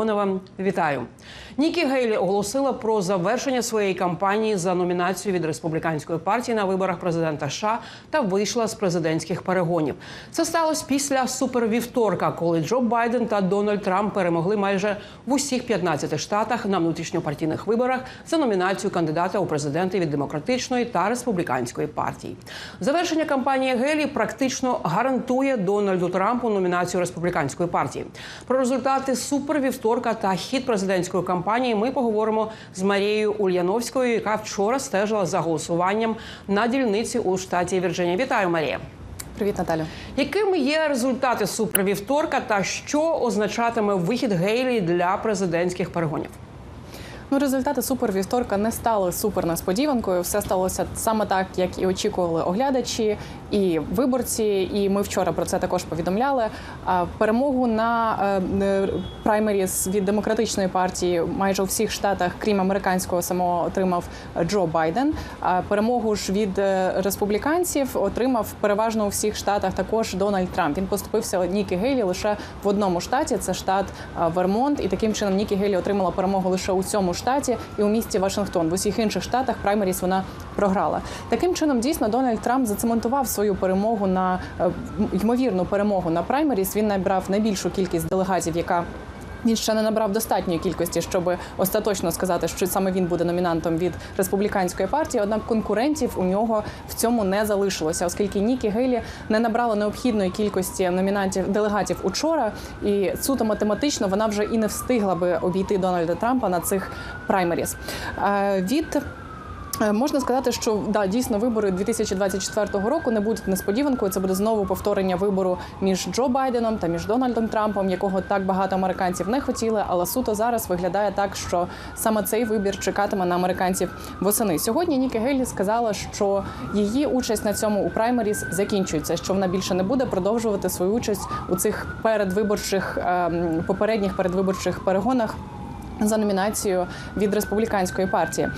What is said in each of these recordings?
Онова, вітаю. Нікі Гейлі оголосила про завершення своєї кампанії за номінацію від республіканської партії на виборах президента США та вийшла з президентських перегонів. Це сталося після супервівторка, коли Джо Байден та Дональд Трамп перемогли майже в усіх 15 штатах на внутрішньопартійних виборах за номінацію кандидата у президенти від демократичної та республіканської партій. Завершення кампанії Гейлі практично гарантує Дональду Трампу номінацію республіканської партії. Про результати супервівторка та хід президентської кампанії ми поговоримо з Марією Ульяновською, яка вчора стежила за голосуванням на дільниці у штаті Вірджинія. Вітаю, Марія. Привіт, Наталю. Якими є результати супервівторка та що означатиме вихід Гейлі для президентських перегонів? Ну, результати супервівторка не стали супер несподіванкою. Все сталося саме так, як і очікували оглядачі і виборці. І ми вчора про це також повідомляли. Перемогу на е, праймеріс від демократичної партії майже у всіх штатах, крім американського, самого отримав Джо Байден. Перемогу ж від е, республіканців отримав переважно у всіх штатах також Дональд Трамп. Він поступився Нікі Гейлі лише в одному штаті. Це штат Вермонт, і таким чином Нікі Гейлі отримала перемогу лише у цьому штаті і у місті Вашингтон. В усіх інших штатах праймеріс вона програла. Таким чином, дійсно, Дональд Трамп зацементував свою перемогу на е, ймовірну перемогу на праймеріс. Він набрав найбільшу кількість делегатів, яка він ще не набрав достатньої кількості, щоб остаточно сказати, що саме він буде номінантом від республіканської партії. Однак конкурентів у нього в цьому не залишилося, оскільки Нікі Гейлі не набрала необхідної кількості номінантів делегатів учора, і суто математично вона вже і не встигла би обійти Дональда Трампа на цих праймеріс. Е, Від Можна сказати, що да дійсно вибори 2024 року не будуть несподіванкою. Це буде знову повторення вибору між Джо Байденом та між Дональдом Трампом, якого так багато американців не хотіли. Але суто зараз виглядає так, що саме цей вибір чекатиме на американців восени. Сьогодні Нікі Гейлі сказала, що її участь на цьому у праймеріс закінчується, що вона більше не буде продовжувати свою участь у цих передвиборчих ем, попередніх передвиборчих перегонах. За номінацією від республіканської партії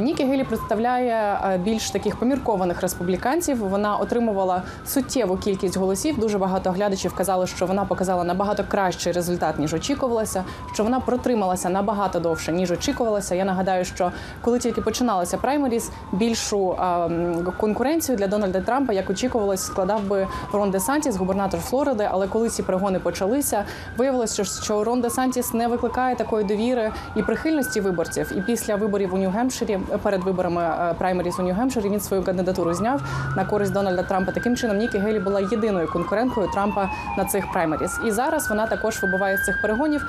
Нікі Гелі представляє більш таких поміркованих республіканців. Вона отримувала суттєву кількість голосів. Дуже багато глядачів казали, що вона показала набагато кращий результат ніж очікувалося. Що вона протрималася набагато довше ніж очікувалося. Я нагадаю, що коли тільки починалася праймеріс, більшу конкуренцію для Дональда Трампа, як очікувалось, складав би Рон Де Сантіс, губернатор Флориди. Але коли ці перегони почалися, виявилося, що Рон Де Сантіс не викликає такої довіри і прихильності виборців. І після виборів у Нью-Гемпширі, перед виборами е, праймеріс у Нью-Гемпширі, він свою кандидатуру зняв на користь Дональда Трампа. Таким чином Нікі Гейлі була єдиною конкуренткою Трампа на цих праймеріс. І зараз вона також вибуває з цих перегонів.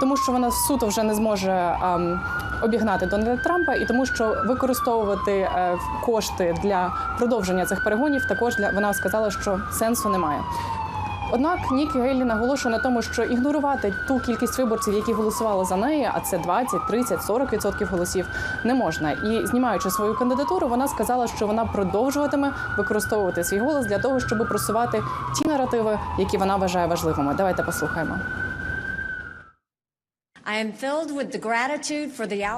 Тому що вона суто вже не зможе ем, обігнати Дональда Трампа, і тому, що використовувати е, кошти для продовження цих перегонів, також для вона сказала, що сенсу немає. Однак Нікі Гейлі наголошує на тому, що ігнорувати ту кількість виборців, які голосували за неї, а це 20, 30, 40 відсотків голосів, не можна. І знімаючи свою кандидатуру, вона сказала, що вона продовжуватиме використовувати свій голос для того, щоб просувати ті наративи, які вона вважає важливими. Давайте послухаємо.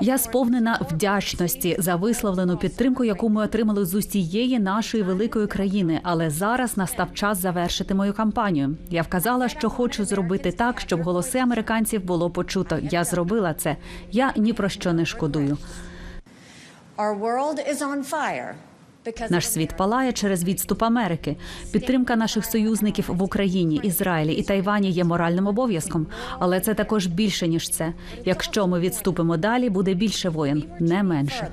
Я сповнена вдячності за висловлену підтримку, яку ми отримали з усієї нашої великої країни. Але зараз настав час завершити мою кампанію. Я вказала, що хочу зробити так, щоб голоси американців було почуто. Я зробила це. Я ні про що не шкодую. Наш світ палає через відступ Америки. Підтримка наших союзників в Україні, Ізраїлі і Тайвані є моральним обов'язком, але це також більше ніж це. Якщо ми відступимо далі, буде більше воєн, не менше.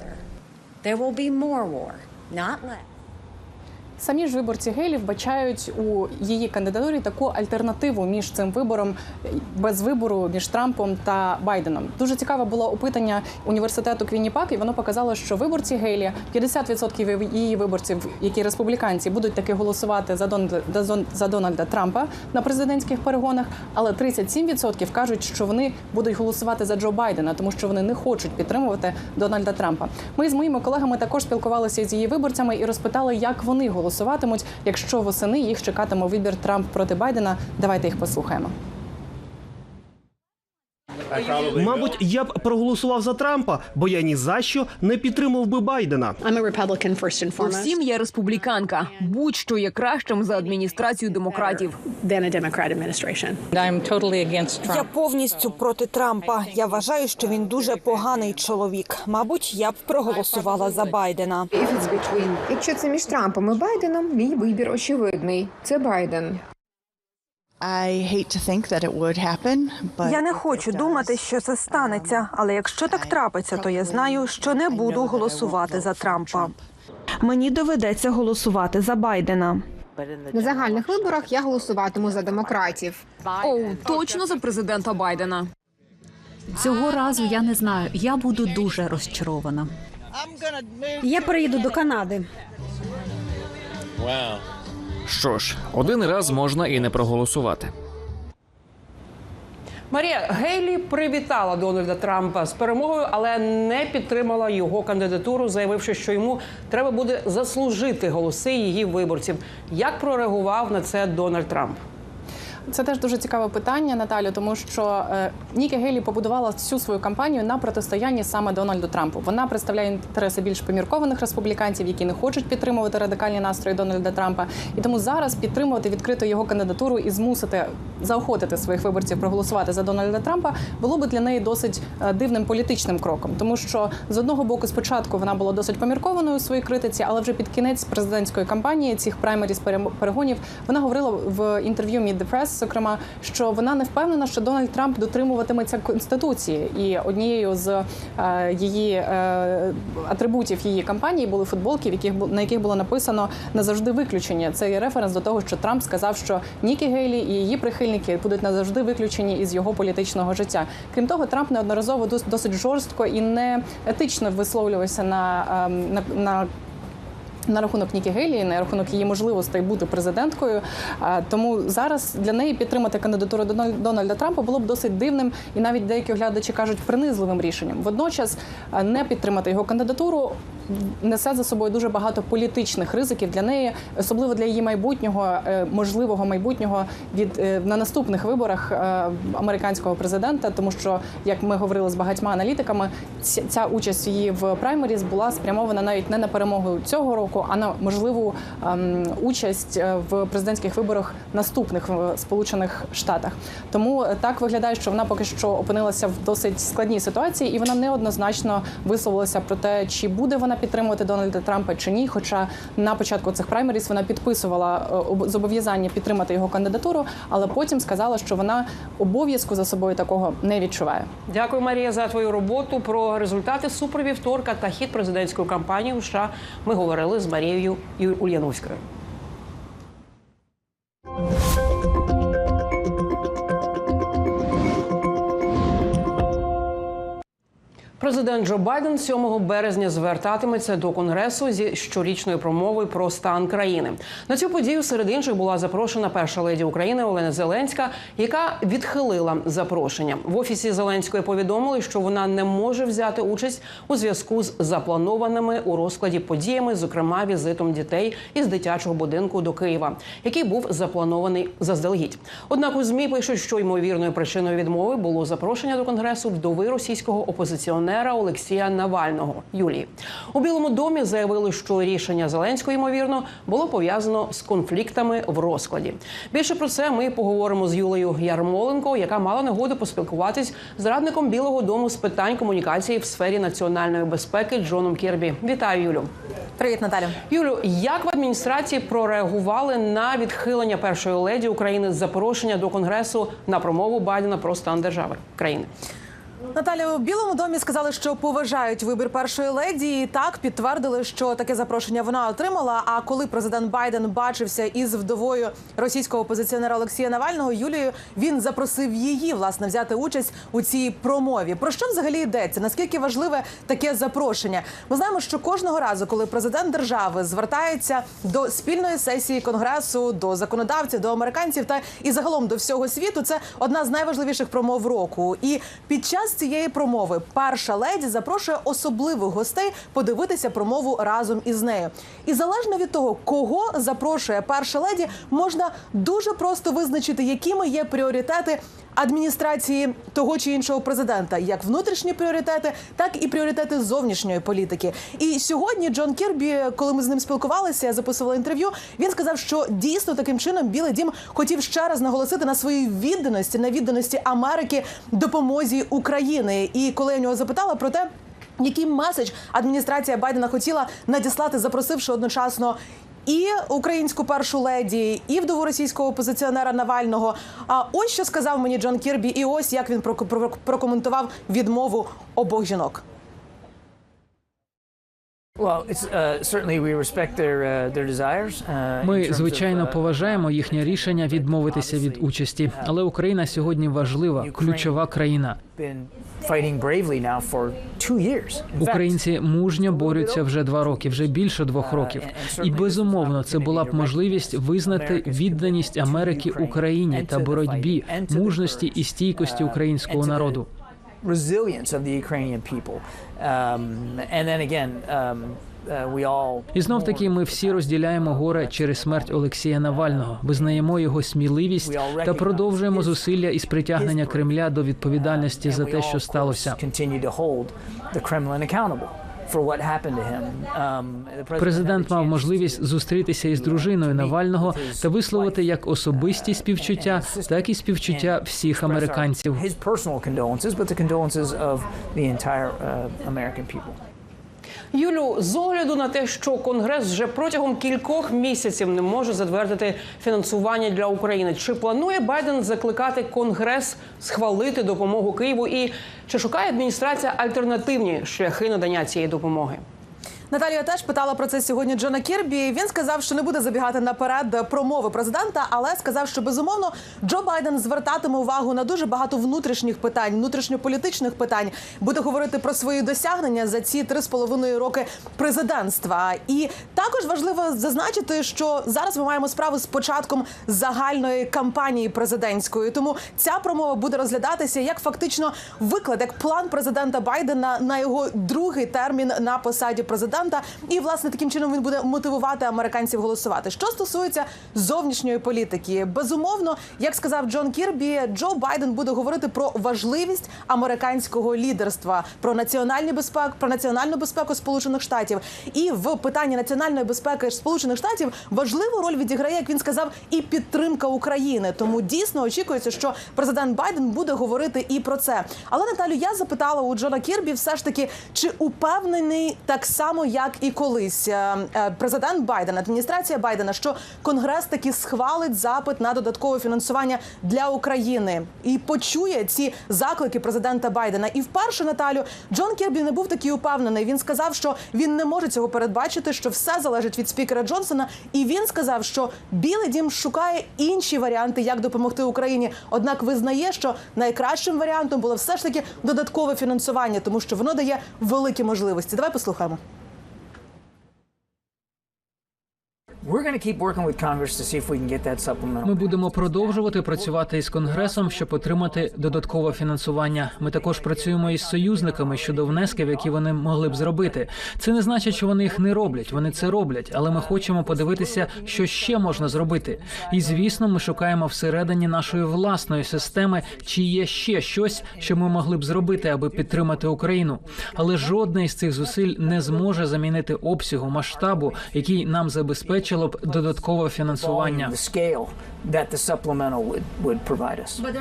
Самі ж виборці Гейлі вбачають у її кандидатурі таку альтернативу між цим вибором без вибору між Трампом та Байденом. Дуже цікаве було опитання університету Квінніпак, і воно показало, що виборці Гейлі 50% її виборців, які республіканці, будуть таки голосувати за Дональда за Дональда Трампа на президентських перегонах. Але 37% кажуть, що вони будуть голосувати за Джо Байдена, тому що вони не хочуть підтримувати Дональда Трампа. Ми з моїми колегами також спілкувалися з її виборцями і розпитали, як вони голосуватимуть, якщо восени їх чекатиме вибір Трамп проти Байдена. Давайте їх послухаємо. Мабуть, я б проголосував за Трампа, бо я ні за що не підтримав би Байдена. Усім я республіканка. Будь-що є кращим за адміністрацію демократів. Я повністю проти Трампа. Я вважаю, що він дуже поганий чоловік. Мабуть, я б проголосувала за Байдена. Якщо це між Трампом і Байденом, мій вибір очевидний. Це Байден. Я не хочу думати, що це станеться, але якщо так трапиться, то я знаю, що не буду голосувати за Трампа. Мені доведеться голосувати за Байдена. На загальних виборах я голосуватиму за демократів. Оу, точно за президента Байдена. Цього разу я не знаю. Я буду дуже розчарована. Я переїду до Канади. Що ж, один раз можна і не проголосувати. Марія Гейлі привітала Дональда Трампа з перемогою, але не підтримала його кандидатуру, заявивши, що йому треба буде заслужити голоси її виборців. Як прореагував на це Дональд Трамп? Це теж дуже цікаве питання, Наталю, тому що е, Нікі Гейлі побудувала всю свою кампанію на протистоянні саме Дональду Трампу. Вона представляє інтереси більш поміркованих республіканців, які не хочуть підтримувати радикальні настрої Дональда Трампа. І тому зараз підтримувати відкрито його кандидатуру і змусити заохотити своїх виборців проголосувати за Дональда Трампа було би для неї досить е, дивним політичним кроком, тому що з одного боку, спочатку вона була досить поміркованою у своїй критиці, але вже під кінець президентської кампанії цих праймеріз перегонів вона говорила в інтерв'ю Meet the зокрема, що вона не впевнена, що Дональд Трамп дотримуватиметься конституції, і однією з е, її е, атрибутів її кампанії були футболки, в яких на яких було написано назавжди виключення. Це є референс до того, що Трамп сказав, що Нікі Гейлі і її прихильники будуть назавжди виключені із його політичного життя. Крім того, Трамп неодноразово дос- досить жорстко і не етично висловлювався на, ем, на, на на рахунок Нікі Гейлі, на рахунок її можливостей бути президенткою. Тому зараз для неї підтримати кандидатуру Дональ- Дональда Трампа було б досить дивним і навіть деякі оглядачі кажуть принизливим рішенням. Водночас не підтримати його кандидатуру несе за собою дуже багато політичних ризиків для неї, особливо для її майбутнього, е, можливого майбутнього від е, на наступних виборах е, американського президента, тому що як ми говорили з багатьма аналітиками, ця участь її в праймеріз була спрямована навіть не на перемогу цього року, а на можливу ем, участь е, в президентських виборах наступних в Сполучених Штатах. Тому е, так виглядає, що вона поки що опинилася в досить складній ситуації, і вона неоднозначно висловилася про те, чи буде вона підтримувати Дональда Трампа чи ні. Хоча на початку цих праймеріз вона підписувала е, об- зобов'язання підтримати його кандидатуру, але потім сказала, що вона обов'язку за собою такого не відчуває. Дякую, Марія, за твою роботу. Про результати супервівторка та хід президентської кампанії у США ми говорили з Марією Ульяновською. Президент Джо Байден 7 березня звертатиметься до конгресу зі щорічною промовою про стан країни. На цю подію серед інших була запрошена перша леді України Олена Зеленська, яка відхилила запрошення. В офісі Зеленської повідомили, що вона не може взяти участь у зв'язку з запланованими у розкладі подіями, зокрема візитом дітей із дитячого будинку до Києва, який був запланований заздалегідь. Однак у змі пишуть, що ймовірною причиною відмови було запрошення до конгресу вдови російського опозиціонера Олексія Навального Юлії. У Білому домі заявили, що рішення Зеленського ймовірно було пов'язано з конфліктами в розкладі. Більше про це ми поговоримо з Юлею Ярмоленко, яка мала нагоду поспілкуватись з радником Білого Дому з питань комунікації в сфері національної безпеки Джоном Кірбі. Вітаю, Юлю. Привіт, Наталю. Юлю, як в адміністрації прореагували на відхилення першої леді України з запрошення до конгресу на промову Байдена про стан держави країни? Наталя, у Білому домі сказали, що поважають вибір першої леді. І так підтвердили, що таке запрошення вона отримала. А коли президент Байден бачився із вдовою російського опозиціонера Олексія Навального Юлією, він запросив її власне взяти участь у цій промові. Про що взагалі йдеться? Наскільки важливе таке запрошення? Ми знаємо, що кожного разу, коли президент держави звертається до спільної сесії конгресу, до законодавців, до американців та і загалом до всього світу, це одна з найважливіших промов року. І під час цієї промови перша леді запрошує особливих гостей подивитися промову разом із нею. І залежно від того, кого запрошує перша леді, можна дуже просто визначити, якими є пріоритети адміністрації того чи іншого президента, як внутрішні пріоритети, так і пріоритети зовнішньої політики. І сьогодні Джон Кірбі, коли ми з ним спілкувалися, я записувала інтерв'ю. Він сказав, що дійсно таким чином Білий Дім хотів ще раз наголосити на своїй відданості, на відданості Америки допомозі України. І коли я нього запитала про те. Який меседж адміністрація Байдена хотіла надіслати, запросивши одночасно і українську першу леді, і вдову російського опозиціонера Навального. А ось що сказав мені Джон Кірбі, і ось як він проко- прокоментував відмову обох жінок. Ми звичайно поважаємо їхнє рішення відмовитися від участі, але Україна сьогодні важлива, ключова країна. Українці мужньо борються вже два роки, вже більше двох років. І безумовно, це була б можливість визнати відданість Америки Україні та боротьбі, мужності і стійкості українського народу. Uh, we all І знов таки ми всі розділяємо горе через смерть Олексія Навального, визнаємо його сміливість та продовжуємо зусилля із притягнення Кремля до відповідальності за те, що сталося. Um, Президент мав можливість зустрітися із дружиною Навального та висловити як особисті співчуття, так і співчуття всіх американців. Юлю, з огляду на те, що Конгрес вже протягом кількох місяців не може затвердити фінансування для України, чи планує Байден закликати Конгрес схвалити допомогу Києву? І чи шукає адміністрація альтернативні шляхи надання цієї допомоги? Наталія теж питала про це сьогодні Джона Кірбі. Він сказав, що не буде забігати наперед промови президента, але сказав, що безумовно Джо Байден звертатиме увагу на дуже багато внутрішніх питань, внутрішньополітичних питань. Буде говорити про свої досягнення за ці три з половиною роки президентства. І також важливо зазначити, що зараз ми маємо справу з початком загальної кампанії президентської. Тому ця промова буде розглядатися як фактично виклад, як план президента Байдена на його другий термін на посаді президента. І власне таким чином він буде мотивувати американців голосувати. Що стосується зовнішньої політики, безумовно, як сказав Джон Кірбі, Джо Байден буде говорити про важливість американського лідерства, про національну безпеку, про національну безпеку Сполучених Штатів. І в питанні національної безпеки Сполучених Штатів важливу роль відіграє, як він сказав, і підтримка України. Тому дійсно очікується, що президент Байден буде говорити і про це. Але Наталю, я запитала у Джона Кірбі, все ж таки, чи упевнений так само, як і колись е, е, президент Байден, адміністрація Байдена, що Конгрес таки схвалить запит на додаткове фінансування для України і почує ці заклики президента Байдена. І вперше Наталю Джон Кірбі не був такий упевнений. Він сказав, що він не може цього передбачити, що все залежить від спікера Джонсона. І він сказав, що Білий Дім шукає інші варіанти, як допомогти Україні. Однак визнає, що найкращим варіантом було все ж таки додаткове фінансування, тому що воно дає великі можливості. Давай послухаємо. Ми будемо продовжувати працювати із конгресом, щоб отримати додаткове фінансування. Ми також працюємо із союзниками щодо внесків, які вони могли б зробити. Це не значить, що вони їх не роблять. Вони це роблять, але ми хочемо подивитися, що ще можна зробити. І звісно, ми шукаємо всередині нашої власної системи, чи є ще щось, що ми могли б зробити, аби підтримати Україну. Але жодне із цих зусиль не зможе замінити обсягу масштабу, який нам забезпечило б додаткове фінансування.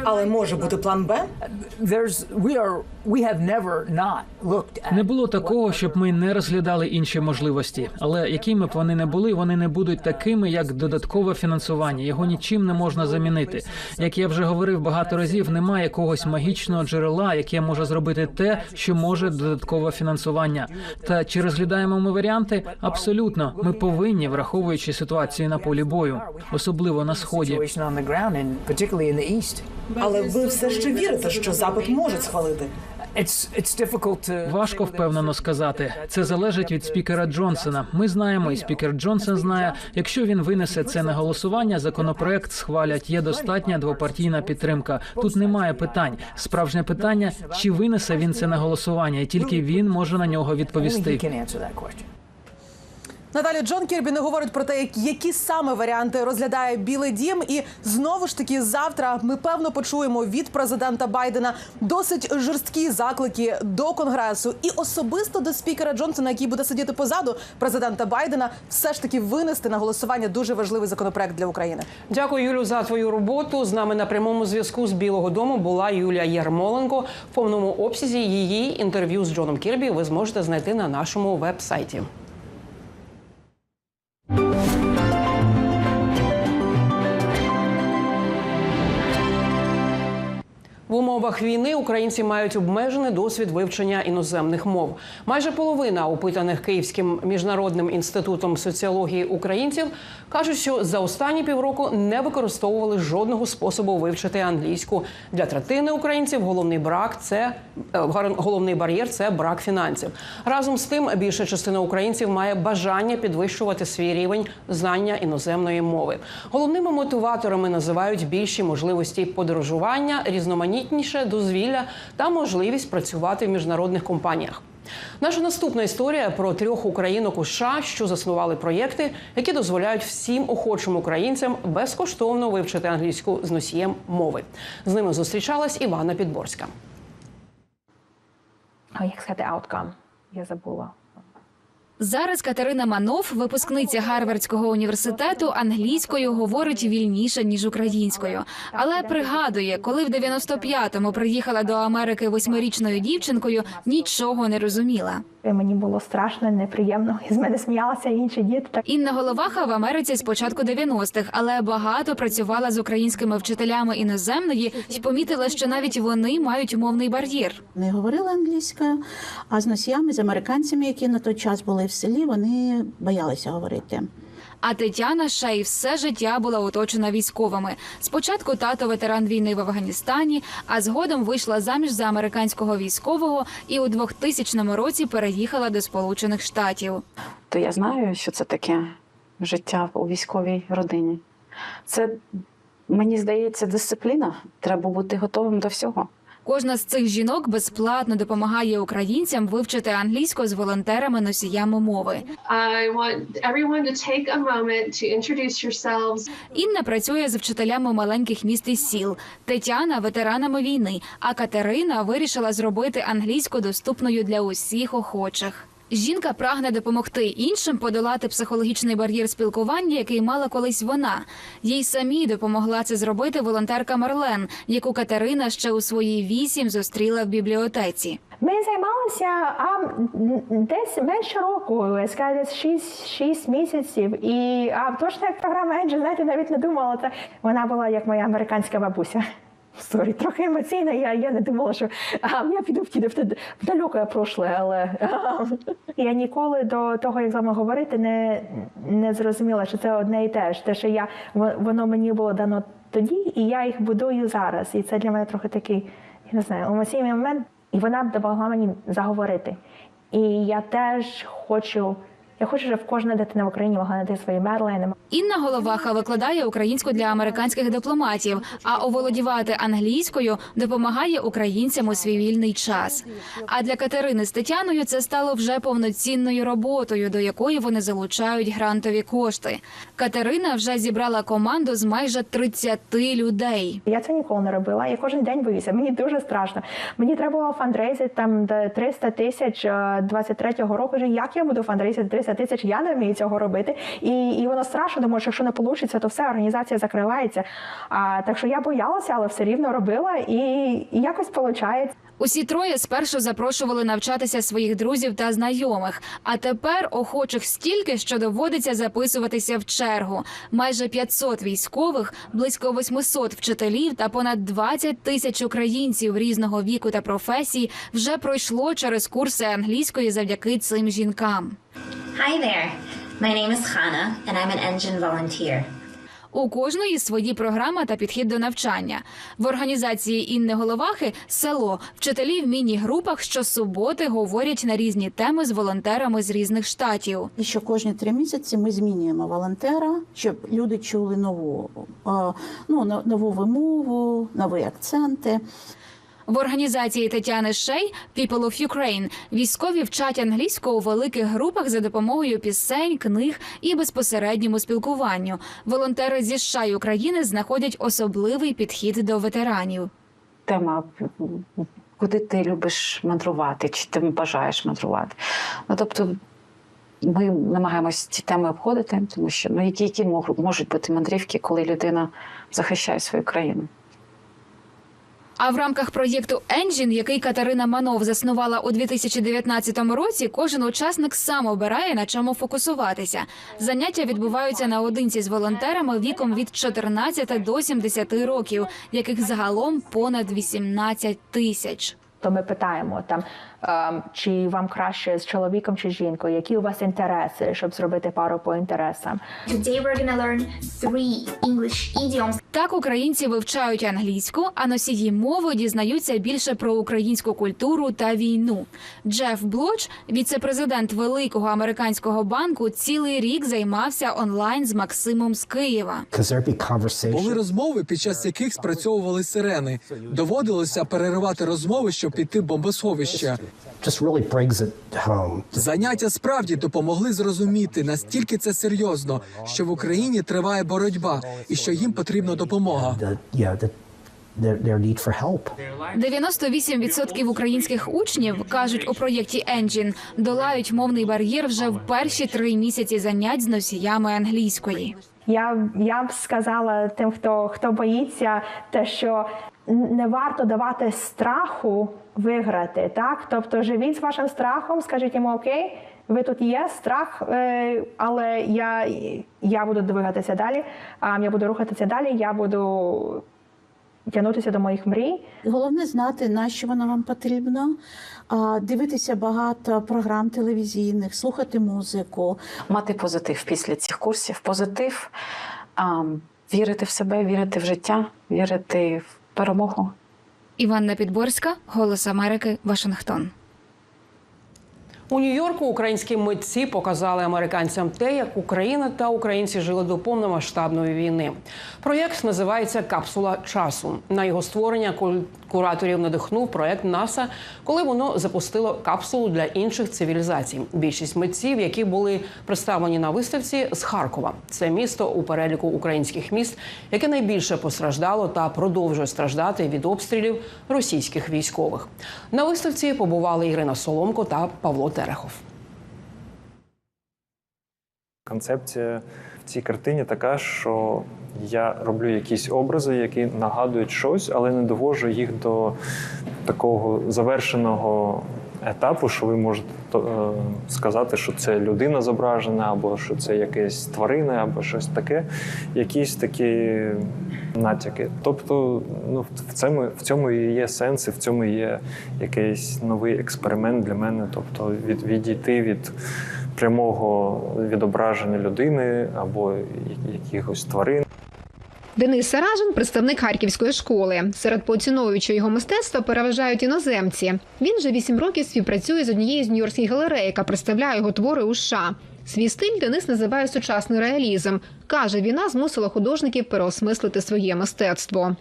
Але може бути план Б. Не було такого, щоб ми не розглядали інші можливості. Але якими б вони не були, вони не будуть такими, як додаткове фінансування. Його нічим не можна замінити. Як я вже говорив багато разів, немає якогось магічного джерела, яке може зробити те, що може додаткове фінансування. Та чи розглядаємо ми варіанти? Абсолютно, ми повинні, враховуючи ситуацію на полі бою, особливо на сході. Але ви все ще вірите, що запит можуть схвалити. Важко впевнено сказати. Це залежить від спікера Джонсона. Ми знаємо, і спікер Джонсон знає, якщо він винесе це на голосування, законопроект схвалять. Є достатня двопартійна підтримка. Тут немає питань. Справжнє питання, чи винесе він це на голосування, і тільки він може на нього відповісти. Надалі Джон Кірбі не говорить про те, які саме варіанти розглядає Білий Дім. І знову ж таки, завтра ми певно почуємо від президента Байдена досить жорсткі заклики до конгресу і особисто до спікера Джонсона, який буде сидіти позаду президента Байдена, все ж таки винести на голосування дуже важливий законопроект для України. Дякую, Юлю, за твою роботу. З нами на прямому зв'язку з Білого Дому була Юлія Єрмоленко. В повному обсязі її інтерв'ю з Джоном Кірбі ви зможете знайти на нашому веб-сайті. Thank you. В умовах війни українці мають обмежений досвід вивчення іноземних мов. Майже половина опитаних Київським міжнародним інститутом соціології українців кажуть, що за останні півроку не використовували жодного способу вивчити англійську. Для третини українців головний брак це е, головний бар'єр це брак фінансів. Разом з тим, більша частина українців має бажання підвищувати свій рівень знання іноземної мови. Головними мотиваторами називають більші можливості подорожування, різноманітніше дозвілля та можливість працювати в міжнародних компаніях. Наша наступна історія про трьох українок у США, що заснували проєкти, які дозволяють всім охочим українцям безкоштовно вивчити англійську з носієм мови. З ними зустрічалась Івана Підборська. А як сказати outcome? Я забула. Зараз Катерина Манов, випускниця Гарвардського університету, англійською говорить вільніше ніж українською. Але пригадує, коли в 95-му приїхала до Америки восьмирічною дівчинкою, нічого не розуміла. Мені було страшно, неприємно. І з мене сміялися інші діти. Так Інна Головаха в Америці з початку 90-х, але багато працювала з українськими вчителями іноземної і помітила, що навіть вони мають мовний бар'єр. Не говорила англійською, а з носіями, з американцями, які на той час були в селі, вони боялися говорити. А Тетяна ще й все життя була оточена військовими. Спочатку тато ветеран війни в Афганістані, а згодом вийшла заміж за американського військового і у 2000 році переїхала до Сполучених Штатів. То я знаю, що це таке життя у військовій родині. Це мені здається дисципліна. Треба бути готовим до всього. Кожна з цих жінок безплатно допомагає українцям вивчити англійську з мови. To introduce yourselves. Інна працює з вчителями маленьких міст і сіл. Тетяна ветеранами війни. А Катерина вирішила зробити англійську доступною для усіх охочих. Жінка прагне допомогти іншим подолати психологічний бар'єр спілкування, який мала колись вона. Їй самій допомогла це зробити волонтерка Марлен, яку Катерина ще у свої вісім зустріла в бібліотеці. Ми займалися а, десь менше року, десь 6, 6 місяців. І а точно як програма Енджі, знаєте, навіть не думала. Це вона була як моя американська бабуся. Сорі, трохи емоційна. Я, я не думала, що а, я піду в, ті- в, в далеке прошле, але я ніколи до того, як з вами говорити, не, не зрозуміла, що це одне і те ж. Те, що я воно мені було дано тоді, і я їх будую зараз. І це для мене трохи такий, я не знаю, емоційний момент. І вона допомогла мені заговорити. І я теж хочу, я хочу, щоб кожна дитина в Україні могла знайти свої мерлини. Інна Головаха викладає українську для американських дипломатів, а оволодівати англійською допомагає українцям у свій вільний час. А для Катерини з Тетяною це стало вже повноцінною роботою, до якої вони залучають грантові кошти. Катерина вже зібрала команду з майже 30 людей. Я це ніколи не робила. Я кожен день боюся. Мені дуже страшно. Мені треба було фандрейзити там де 300 тисяч е, 23-го року. Вже як я буду фандрейзити 300 тисяч? Я не вмію цього робити. І, і воно страшно, тому що якщо не вийде, то все організація закривається. А так що я боялася, але все рівно робила, і, і якось виходить. Усі троє спершу запрошували навчатися своїх друзів та знайомих. А тепер охочих стільки, що доводиться записуватися в чергу. Майже 500 військових, близько 800 вчителів та понад 20 тисяч українців різного віку та професій вже пройшло через курси англійської завдяки цим жінкам. Hi there. My name is Hannah, and I'm an engine volunteer. У кожної свої програма та підхід до навчання. В організації Інни Головахи село вчителі в міні-групах щосуботи говорять на різні теми з волонтерами з різних штатів. І що кожні три місяці ми змінюємо волонтера, щоб люди чули нову, е, ну, нову вимову, нові акценти. В організації Тетяни Шей People of Ukraine військові вчать англійську у великих групах за допомогою пісень, книг і безпосередньому спілкуванню. Волонтери зі США й України знаходять особливий підхід до ветеранів. Тема куди ти любиш мандрувати, чи ти бажаєш мандрувати. Ну тобто ми намагаємось ці теми обходити, тому що ну які, які можуть бути мандрівки, коли людина захищає свою країну. А в рамках проєкту Енджін, який Катерина Манов заснувала у 2019 році, кожен учасник сам обирає на чому фокусуватися. Заняття відбуваються наодинці з волонтерами віком від 14 до 70 років, яких загалом понад 18 тисяч. То ми питаємо там, чи вам краще з чоловіком чи жінкою, які у вас інтереси, щоб зробити пару по інтересам. Today we're gonna learn three English idioms. Так українці вивчають англійську, а носії мови дізнаються більше про українську культуру та війну. Джеф Блоч, віце-президент великого американського банку, цілий рік займався онлайн з Максимом з Києва. Були розмови, під час яких спрацьовували сирени. Доводилося переривати розмови, щоб піти в бомбосховище. Заняття справді допомогли зрозуміти, наскільки це серйозно, що в Україні триває боротьба і що їм потрібна допомога. 98% українських учнів кажуть у проєкті Engine, долають мовний бар'єр вже в перші три місяці занять з носіями англійської. Я, я б сказала тим, хто, хто боїться, те, що не варто давати страху виграти. Так? Тобто живіть з вашим страхом, скажіть йому окей. Ви тут є страх, е, але я, я буду двигатися далі. Я буду рухатися далі. Я буду тягнутися до моїх мрій. Головне знати, на що воно вам потрібно, дивитися багато програм телевізійних, слухати музику. Мати позитив після цих курсів, позитив, вірити в себе, вірити в життя, вірити в перемогу. Іванна Підборська, Голос Америки, Вашингтон. У Нью-Йорку українські митці показали американцям те, як Україна та українці жили до повномасштабної війни. Проєкт називається Капсула часу. На його створення кураторів надихнув проєкт НАСА, коли воно запустило капсулу для інших цивілізацій. Більшість митців, які були представлені на виставці з Харкова. Це місто у переліку українських міст, яке найбільше постраждало та продовжує страждати від обстрілів російських військових. На виставці побували Ірина Соломко та Павло Терехов. Концепція в цій картині така, що я роблю якісь образи, які нагадують щось, але не довожу їх до такого завершеного етапу, що ви можете е, сказати, що це людина зображена, або що це якась тварина, або щось таке, якісь такі натяки. Тобто, ну, в цьому, в цьому і є сенс, і в цьому є якийсь новий експеримент для мене. Тобто від, відійти від прямого відображення людини або якихось тварин. Денис Саражин – представник харківської школи. Серед поціновуючого його мистецтва переважають іноземці. Він вже вісім років співпрацює з однією з нью-йоркських галерей, яка представляє його твори у США. Свій стиль Денис називає сучасний реалізм. Каже, війна змусила художників переосмислити своє мистецтво.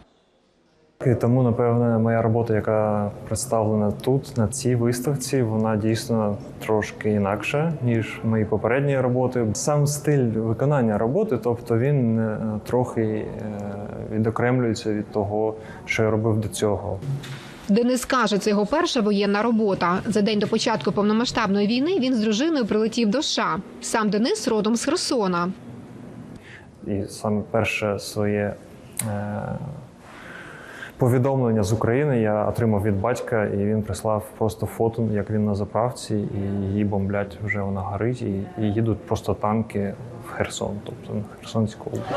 І тому, напевне, моя робота, яка представлена тут, на цій виставці, вона дійсно трошки інакша, ніж мої попередні роботи. Сам стиль виконання роботи, тобто він е, трохи е, відокремлюється від того, що я робив до цього. Денис каже, це його перша воєнна робота. За день до початку повномасштабної війни він з дружиною прилетів до США. Сам Денис родом з Херсона. І саме перше своє е, повідомлення з України я отримав від батька, і він прислав просто фото, як він на заправці, і її бомблять вже вона горить, і, і їдуть просто танки в Херсон, тобто на Херсонську область.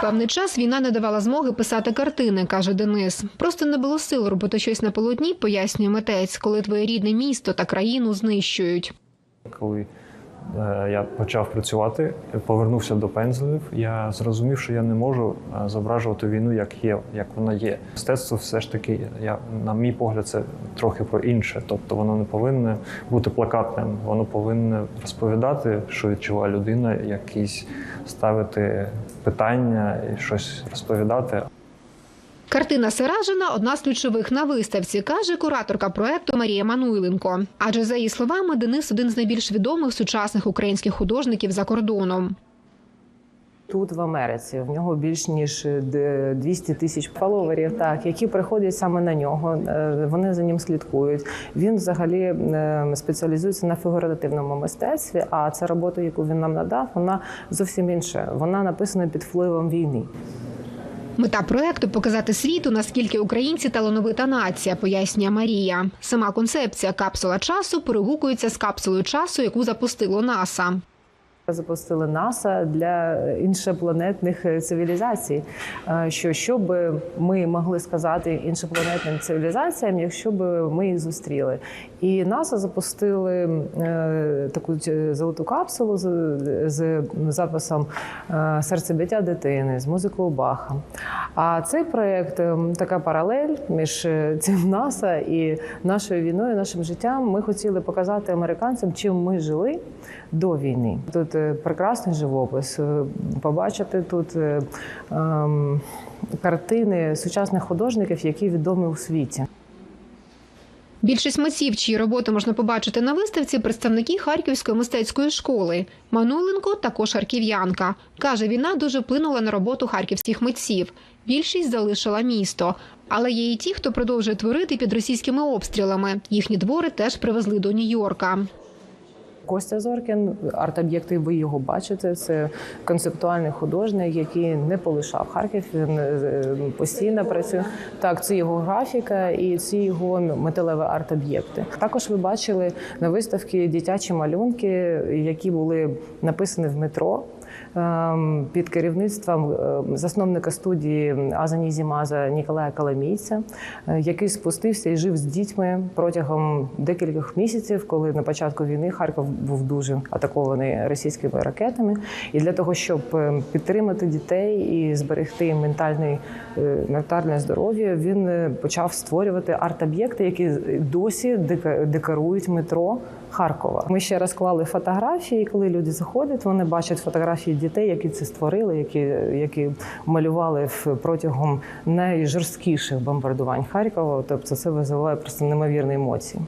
Певний час війна не давала змоги писати картини, каже Денис. Просто не було сил робити щось на полотні, пояснює митець, коли твоє рідне місто та країну знищують. Коли я почав працювати, повернувся до пензлів, я зрозумів, що я не можу е, зображувати війну, як є, як вона є. Мистецтво все ж таки, я, на мій погляд, це трохи про інше. Тобто воно не повинне бути плакатним, воно повинне розповідати, що відчуває людина, якісь ставити питання і щось розповідати. Картина Саражина одна з ключових на виставці, каже кураторка проекту Марія Мануйленко. Адже за її словами, Денис один з найбільш відомих сучасних українських художників за кордоном. Тут в Америці в нього більш ніж д- 200 тисяч фоловерів, так які приходять саме на нього. е, Вони за ним слідкують. Він взагалі е, спеціалізується на фігуративному мистецтві. А ця робота, яку він нам надав, вона зовсім інша. Вона написана під впливом війни. Мета проекту показати світу, наскільки українці талановита нація, пояснює Марія. Сама концепція капсула часу перегукується з капсулою часу, яку запустило НАСА. Запустили НАСА для іншопланетних е, цивілізацій. Е, Що що би ми могли сказати іншопланетним цивілізаціям, якщо б ми їх зустріли? І НАСА запустили е, таку е, золоту капсулу з, записом е, серцебиття дитини з музикою Баха. А цей проєкт така паралель між цим НАСА і нашою війною, нашим життям. Ми хотіли показати американцям, чим ми жили до війни. Тут прекрасний живопис. Побачити тут ем, картини сучасних художників, які відомі у світі. Більшість митців, чиї роботи можна побачити на виставці, представники Харківської мистецької школи. Мануленко також харків'янка. Каже, війна дуже вплинула на роботу харківських митців. Більшість залишила місто. Але є і ті, хто продовжує творити під російськими обстрілами. Їхні двори теж привезли до Нью-Йорка. Костя Зоркін, арт-об'єкти, ви його бачите. Це концептуальний художник, який не полишав Харків. Він е, постійно працює. Так, це його графіка і ці його металеві арт-об'єкти. Також ви бачили на виставці дитячі малюнки, які були написані в метро. Ем, Під керівництвом е, засновника студії Азані Зімаза Ніколая Каламійця, е, який спустився і жив з дітьми протягом декількох місяців, коли на початку війни Харків був дуже атакований російськими ракетами. І для того, щоб е, підтримати дітей і зберегти ментальний, ментальне здоров'я, він е, почав створювати арт-об'єкти, які досі декорують метро. Харкова. Ми ще раз клали фотографії. Коли люди заходять, вони бачать фотографії дітей, які це створили, які, які малювали протягом найжорсткіших бомбардувань Харкова. Тобто це визиває просто неймовірні емоції.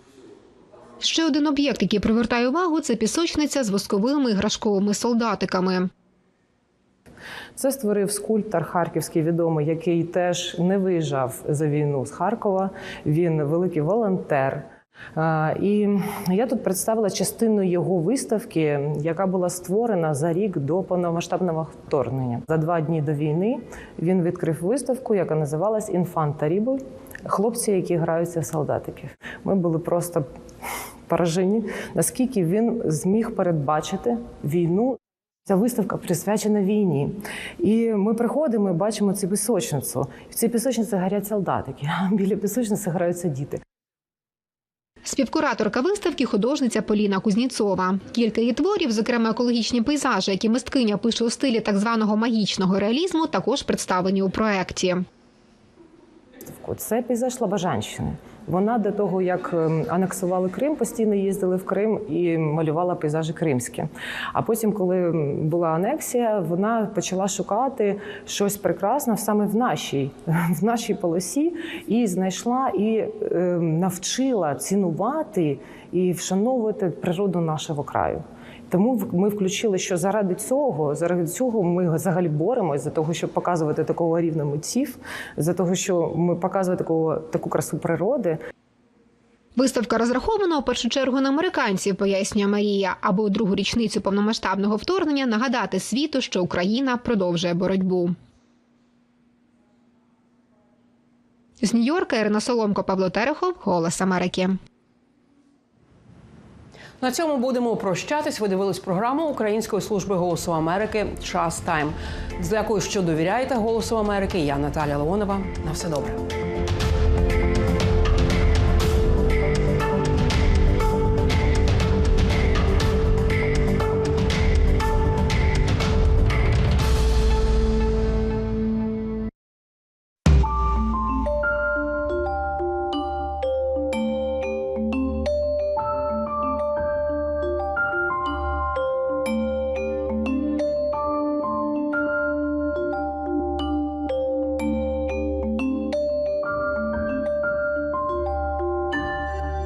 Ще один об'єкт, який привертає увагу, це пісочниця з восковими іграшковими солдатиками. Це створив скульптор харківський відомий, який теж не виїжджав за війну з Харкова. Він великий волонтер. І я тут представила частину його виставки, яка була створена за рік до повномасштабного вторгнення. За два дні до війни він відкрив виставку, яка називалась «Інфант Тарібл. Хлопці, які граються в солдатиків. Ми були просто поражені, наскільки він зміг передбачити війну. Ця виставка присвячена війні. І ми приходимо і бачимо цю пісочницю. В цій пісочниці горять солдатики, а біля пісочниці граються діти. Співкураторка виставки художниця Поліна Кузніцова. Кілька її творів, зокрема екологічні пейзажі, які мисткиня пише у стилі так званого магічного реалізму, також представлені у проекті. Це пейзаж Слобожанщини. Вона до того, як ем, анексували Крим, постійно їздили в Крим і малювала пейзажі кримські. А потім, коли була анексія, вона почала шукати щось прекрасне саме в нашій, в нашій полосі, і знайшла і ем, навчила цінувати і вшановувати природу нашого краю. Тому ми включили, що заради цього, заради цього ми взагалі боремось за того, щоб показувати такого рівня митців, за того, що ми показуємо такого таку красу природи. Виставка розрахована у першу чергу на американців, пояснює Марія, аби у другу річницю повномасштабного вторгнення нагадати світу, що Україна продовжує боротьбу. З Нью-Йорка Ірина Соломко, Павло Терехов, Голос Америки. На цьому будемо прощатись. Ви дивились програму Української служби голосу Америки Час Тайм. Дякую, що довіряєте Голосу Америки. Я Наталя Леонова. На все добре.